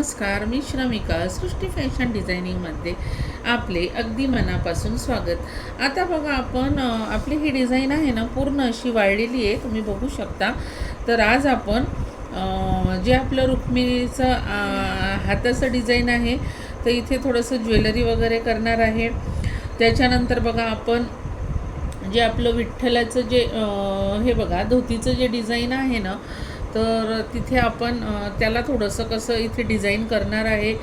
नमस्कार मी श्रमिका सृष्टी फॅशन डिझायनिंगमध्ये आपले अगदी मनापासून स्वागत. आता बघा आपण आपली ही डिझाईन आहे ना पूर्ण अशी वाळलेली आहे तुम्ही बघू शकता. तर आज आपण जे आपलं रुक्मिणीचं हाताचं डिझाईन आहे तर इथे थोडंसं ज्वेलरी वगैरे करणार आहे. त्याच्यानंतर बघा आपण जे आपलं विठ्ठलाचं जे हे बघा धोतीचं जे डिझाईन आहे ना तर तिथे आपण त्याला थोडंसं कसं इथे डिझाईन करणार आहे.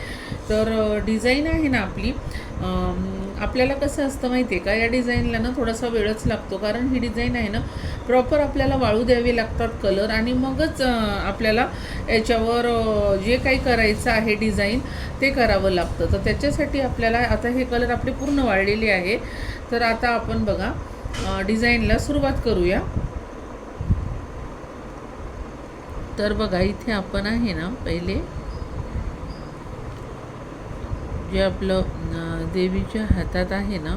तर डिझाईन आहे ना आपली. आपल्याला कसं असतं माहिती आहे का? या डिझाईनला ना थोडासा वेळच लागतो. कारण ही डिझाईन आहे ना प्रॉपर आपल्याला वाळू द्यावे लागतात कलर आणि मगच आपल्याला याच्यावर जे काही करायचं आहे डिझाईन ते करावं लागतं. तर त्याच्यासाठी आपल्याला आता हे कलर आपले पूर्ण वाळलेले आहे. तर आता आपण बघा डिझाईनला सुरुवात करूया. तर बघा इथे आपण आहे ना पहिले जे आपलं देवीच्या हातात आहे ना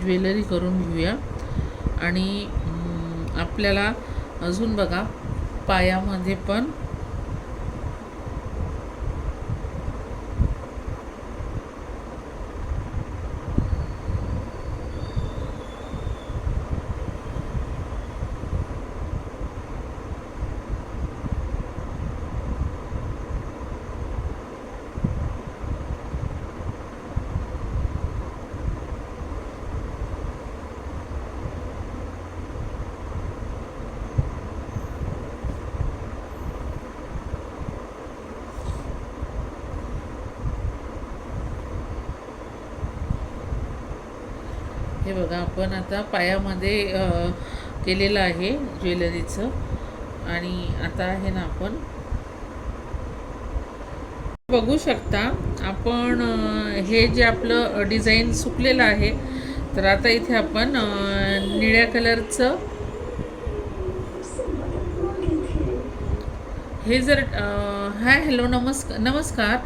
ज्वेलरी करून घेऊया. आणि आपल्याला अजून बघा पायामध्ये पण हे बघा आपण आता पायामध्ये केलेलं आहे ज्वेलरीचं. आणि आता आहे ना आपण बघू शकता आपण हे जे आपलं डिझाईन सुकलेलं आहे तर आता इथे आपण निळ्या कलरचं हे जर हाय हॅलो नमस्कार नमस्कार.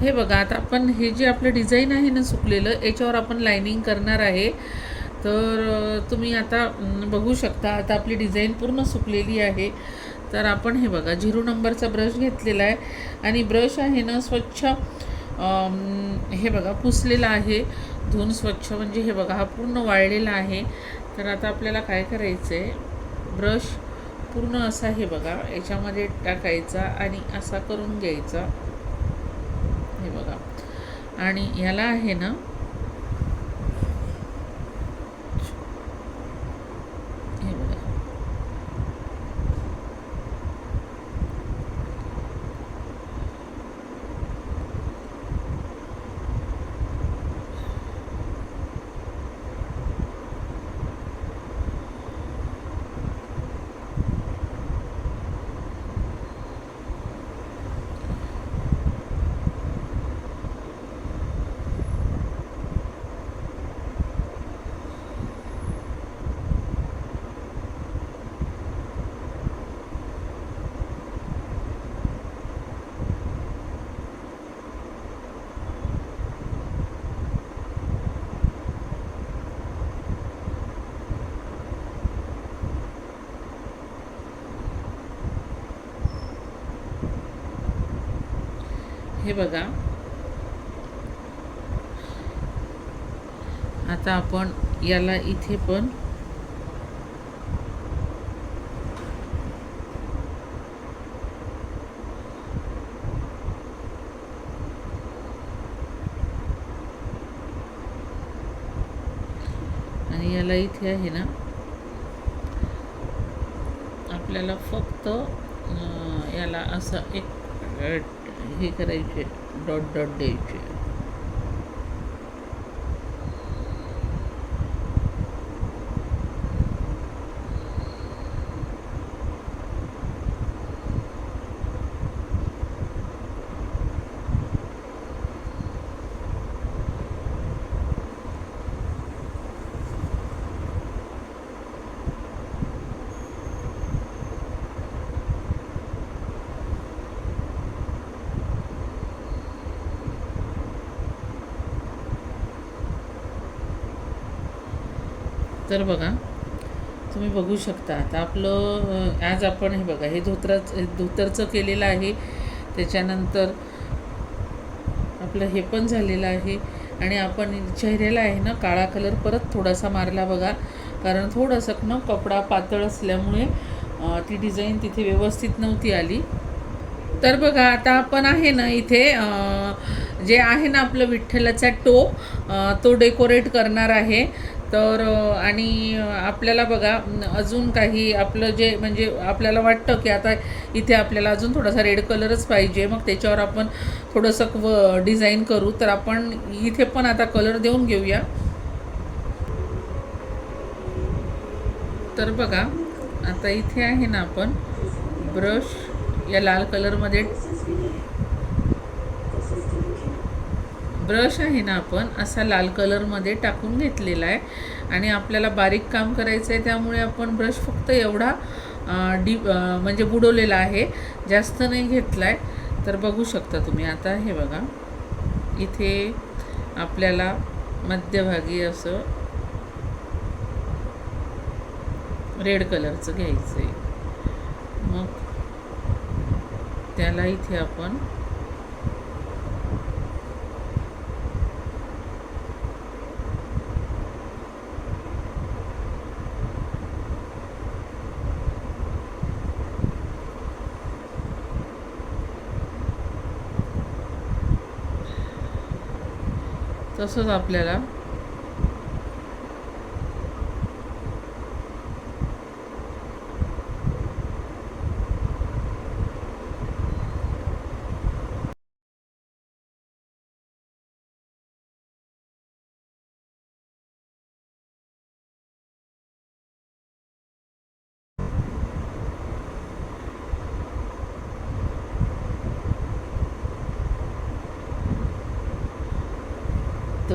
हे बघा आता आपण हे जे आपलं डिझाईन आहे ना सुकलेलं याच्यावर आपण लायनिंग करणार आहे. तर तुम्ही आता बघू शकता आता आपली डिझाईन पूर्ण सुकलेली आहे. तर आपण हे बघा झिरो नंबरचा ब्रश घेतलेला आहे. आणि ब्रश आहे ना स्वच्छ हे बघा पुसलेला आहे. धुवून स्वच्छ म्हणजे हे बघा हा पूर्ण वाळलेला आहे. तर आता आपल्याला काय करायचं आहे ब्रश पूर्ण असा हे बघा याच्यामध्ये टाकायचा आणि असा करून घ्यायचा. हे बघा. आणि ह्याला आहे ना हे बघा हे बघा. आता आपण याला इथे पण आणि याला इथे आहे ना आपल्याला फक्त याला असं एक हे करायचे डॉट डॉट द्यायचे. तर बघा तुम्ही बघू शकता. आता आपलं आज आपण हे बघा हे धोत्राच धोतरचं केलेलं आहे. त्याच्यानंतर आपलं हे पण झालेलं आहे. आणि आपण चेहऱ्याला आहे ना काळा कलर परत थोडासा मारला बघा. कारण थोडंसं ना कपडा पातळ असल्यामुळे ती डिझाईन तिथे व्यवस्थित नव्हती आली. तर बघा आता आपण आहे ना इथे जे आहे ना आपलं विठ्ठलाचा टो तो डेकोरेट करणार आहे. तर आणि आपल्याला बघा अजून काही आपलं जे म्हणजे आपल्याला वाटतं की आता इथे आपल्याला अजून थोडासा रेड कलरच पाहिजे मग त्याच्यावर आपण थोडंसं व डिझाईन करू तर आपण इथे पण आता कलर देऊन घेऊया. तर बघा आता इथे आहे ना आपण ब्रश या लाल कलरमध्ये ब्रश आहे ना आपण असा लाल कलरमध्ये टाकून घेतलेला आहे. आणि आपल्याला बारीक काम करायचं आहे त्यामुळे आपण ब्रश फक्त एवढा डी म्हणजे बुडवलेला आहे. जास्त नाही घेतला आहे तर बघू शकता तुम्ही. आता हे बघा. इथे आपल्याला मध्यभागी असं रेड कलरचं घ्यायचं आहे मग त्याला इथे आपण तसंच आपल्याला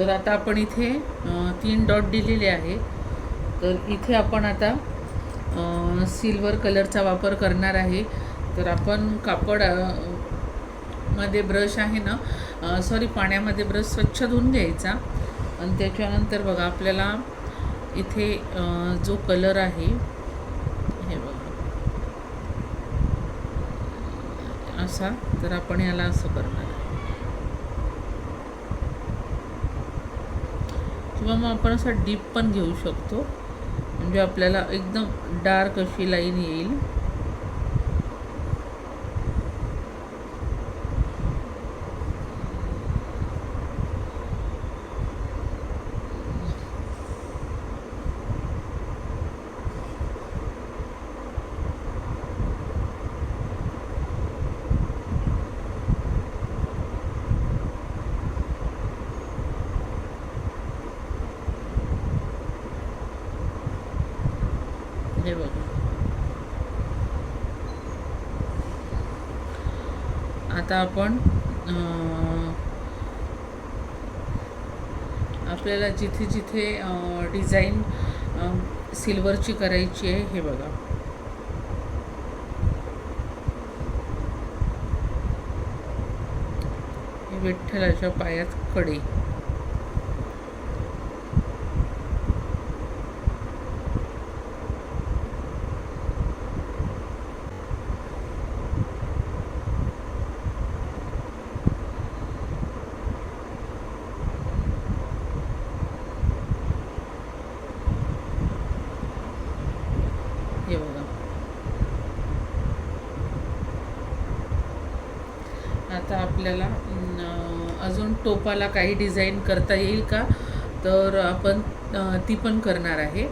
तर आता आपण इथे तीन डॉट दिलेले आहे. तर इथे आपण आता सिल्वर कलरचा वापर करणार आहे. तर आपण कापडमध्ये ब्रश आहे ना सॉरी पाण्यामध्ये ब्रश स्वच्छ धुवून घ्यायचा. आणि त्याच्यानंतर बघा आपल्याला इथे जो कलर आहे हे बघा. असा तर आपण याला असं करणार आहे किंवा मग आपण असा डीप पण घेऊ शकतो. म्हणजे आपल्याला एकदम डार्क अशी लाईन येईल हे बघा आता आपण आपल्याला जिथे जिथे डिझाईन सिल्वरची करायची आहे हे बघा. विठ्ठलाच्या पायात कडे हे बघा आता आपल्याला अजून टोपाला काही डिझाईन करता येईल का? तर आपण ती पण करणार आहे.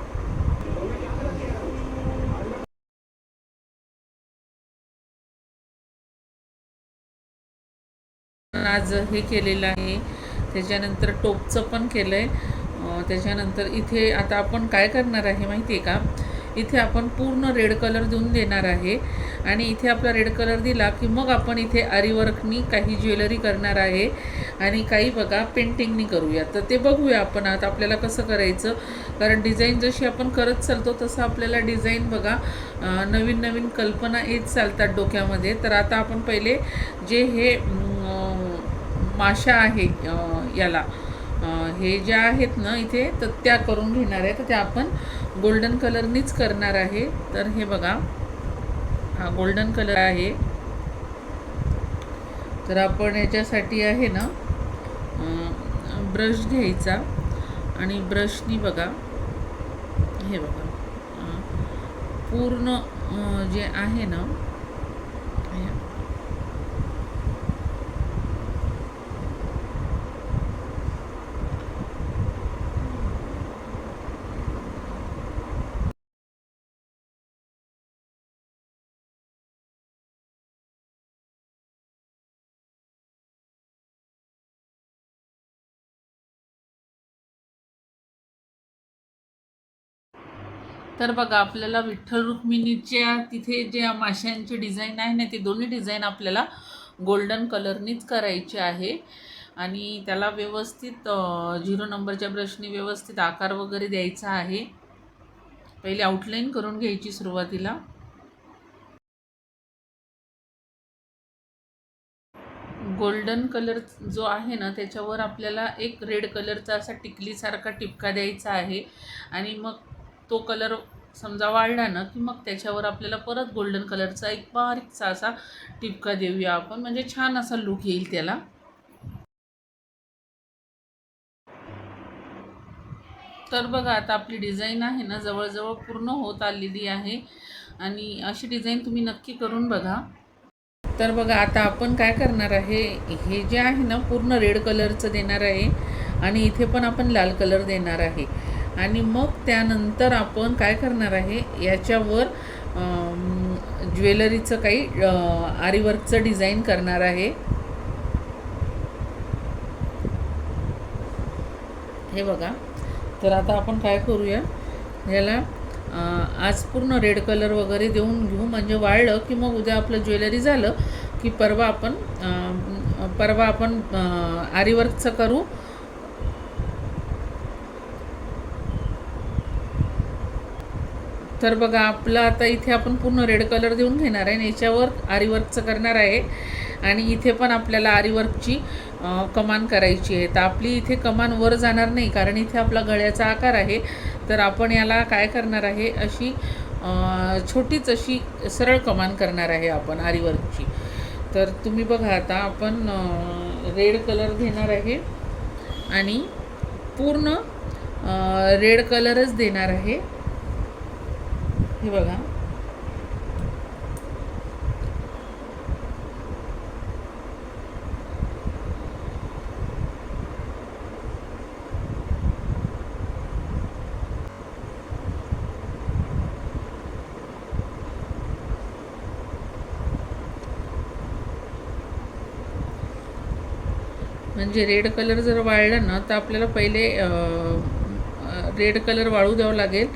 आज हे केलेलं आहे. त्याच्यानंतर टोपचं पण केलं आहे त्याच्यानंतर इथे आता आपण काय करणार आहे माहिती आहे का? इथे आपण पूर्ण रेड कलर देऊन देणार आहे. आणि इथे आपला रेड कलर दिला की मग आपण इथे आरीवर्कनी काही ज्वेलरी करणार आहे. आणि काही बघा पेंटिंगनी करूया. तर ते बघूया आपण आता आपल्याला कसं करायचं. कारण डिझाईन जशी आपण करत चालतो तसं आपल्याला डिझाईन बघा नवीन नवीन कल्पना येत चालतात डोक्यामध्ये. तर आता आपण पहिले जे हे माशा आहे याला. हे ज्या आहेत ना इथे तर त्या करून घेणार आहे. तर त्या आपण गोल्डन कलरनीच करणार आहे. तर हे बघा. हा गोल्डन कलर आहे. तर आपण याच्यासाठी आहे ना ब्रश घ्यायचा. आणि ब्रशनी बघा. हे बघा. पूर्ण जे आहे ना तर बघा आपल्याला विठ्ठल रुक्मिणीच्या तिथे जे माशांचे डिझाईन आहे ना ते दोन्ही डिझाईन आपल्याला गोल्डन कलरनीच करायचे आहे. आणि त्याला व्यवस्थित झिरो नंबरच्या ब्रशनी व्यवस्थित आकार वगैरे द्यायचा आहे. पहिले आउटलाईन करून घ्यायची सुरुवातीला. गोल्डन कलर जो आहे ना त्याच्यावर आपल्याला एक रेड कलरचा असा टिकलीसारखा टिपका द्यायचा आहे. आणि मग तो कलर समजा वाढला ना की मग त्याच्यावर आपल्याला परत गोल्डन कलरचा एक बारीकसा असा टिपका देऊया आपण. म्हणजे छान असा लुक येईल त्याला. तर बघा आता आपली डिझाईन आहे ना जवळजवळ पूर्ण होत आलेली आहे. आणि अशी डिझाईन तुम्ही नक्की करून बघा. तर बघा आता आपण काय करणार आहे हे जे आहे ना पूर्ण रेड कलरचं देणार आहे. आणि इथे पण आपण लाल कलर देणार आहे. आणि मग त्यानंतर आपण काय करणार आहे? याच्यावर ज्वेलरीचं काही आरीवर्कचं डिझाईन करणार आहे. हे बघा. तर आता आपण काय करूया? याला आज पूर्ण रेड कलर वगैरे देऊन घेऊ. म्हणजे वाळलं की मग उद्या आपलं ज्वेलरी झालं की परवा आपण अं, परवा आपण आरीवर्कचं करू. तर बघा आपलं आता इथे आपण पूर्ण रेड कलर देऊन घेणार आहे. आणि याच्यावर आरीवर्कचं करणार आहे. आणि इथे पण आपल्याला आरीवर्कची कमान करायची आहे. तर आपली इथे कमान वर जाणार नाही कारण इथे आपला गळ्याचा आकार आहे. तर आपण याला काय करणार आहे? अशी छोटीच अशी सरळ कमान करणार आहे आपण आरीवर्कची तर तुम्ही बघा आता आपण रेड कलर घेणार आहे. आणि पूर्ण रेड कलरच देणार आहे. हे बघा. म्हणजे रेड कलर जर वाळला ना तर आपल्याला पहिले रेड कलर वाळू द्यावं लागेल.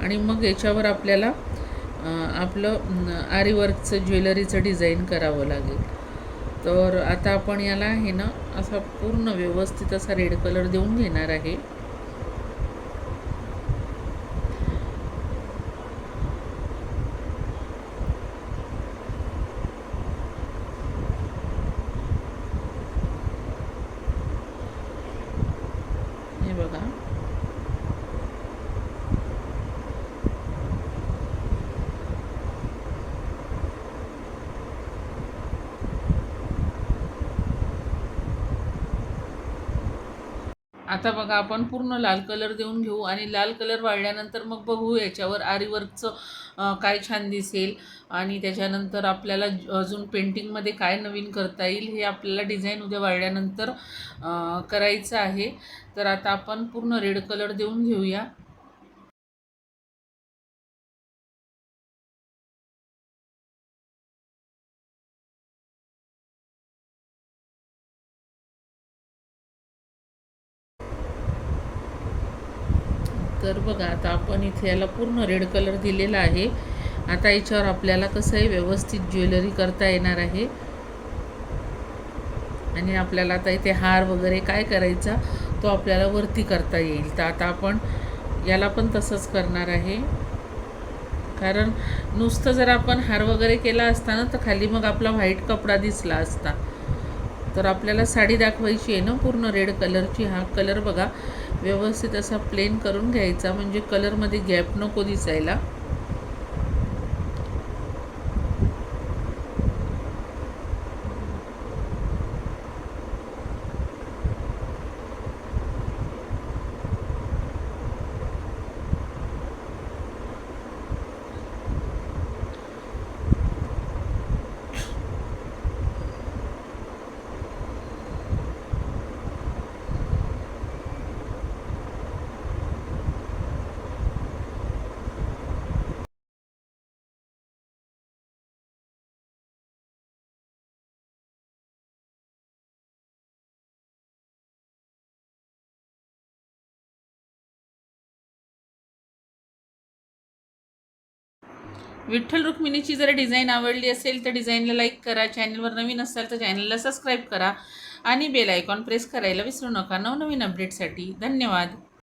आणि मग याच्यावर आपल्याला आपलं आरीवर्कचं ज्वेलरीचं डिझाईन करावं लागेल. तर आता आपण याला हे ना असा पूर्ण व्यवस्थित असा रेड कलर देऊन घेणार आहे हे बघा आता बघा आपण पूर्ण लाल कलर देऊन घेऊ आणि लाल कलर वाढल्यानंतर मग बघू याच्यावर आरीवर्कचं काय छान दिसेल आणि त्याच्यानंतर आपल्याला अजून पेंटिंगमध्ये काय नवीन करता येईल हे आपल्याला डिझाईन उद्या वाढल्यानंतर करायचं आहे. तर आता आपण पूर्ण रेड कलर देऊन घेऊया. तर बघा आता आपण इथे याला पूर्ण रेड कलर दिलेला आहे. आता याच्यावर आपल्याला कसं आहे व्यवस्थित ज्वेलरी करता येणार आहे. आणि आपल्याला आता इथे हार वगैरे काय करायचा तो आपल्याला वरती करता येईल. तर आता आपण याला पण तसंच करणार आहे. कारण नुसतं जर आपण हार वगैरे केला असता ना तर खाली मग आपला व्हाईट कपडा दिसला असता. तर आपल्याला साडी दाखवायची आहे ना पूर्ण रेड कलरची हा कलर बघा व्यवस्थित असा प्लेन करून घ्यायचा. म्हणजे कलरमध्ये गॅप नको दिसायला. विठ्ठल रुक्मिणीची जर डिझाईन आवडली असेल तर डिझाईनला लाईक करा. चॅनलवर नवीन असाल तर चॅनलला सबस्क्राईब करा. आणि बेल आयकॉन प्रेस करायला विसरू नका. नवनवीन अपडेटसाठी धन्यवाद.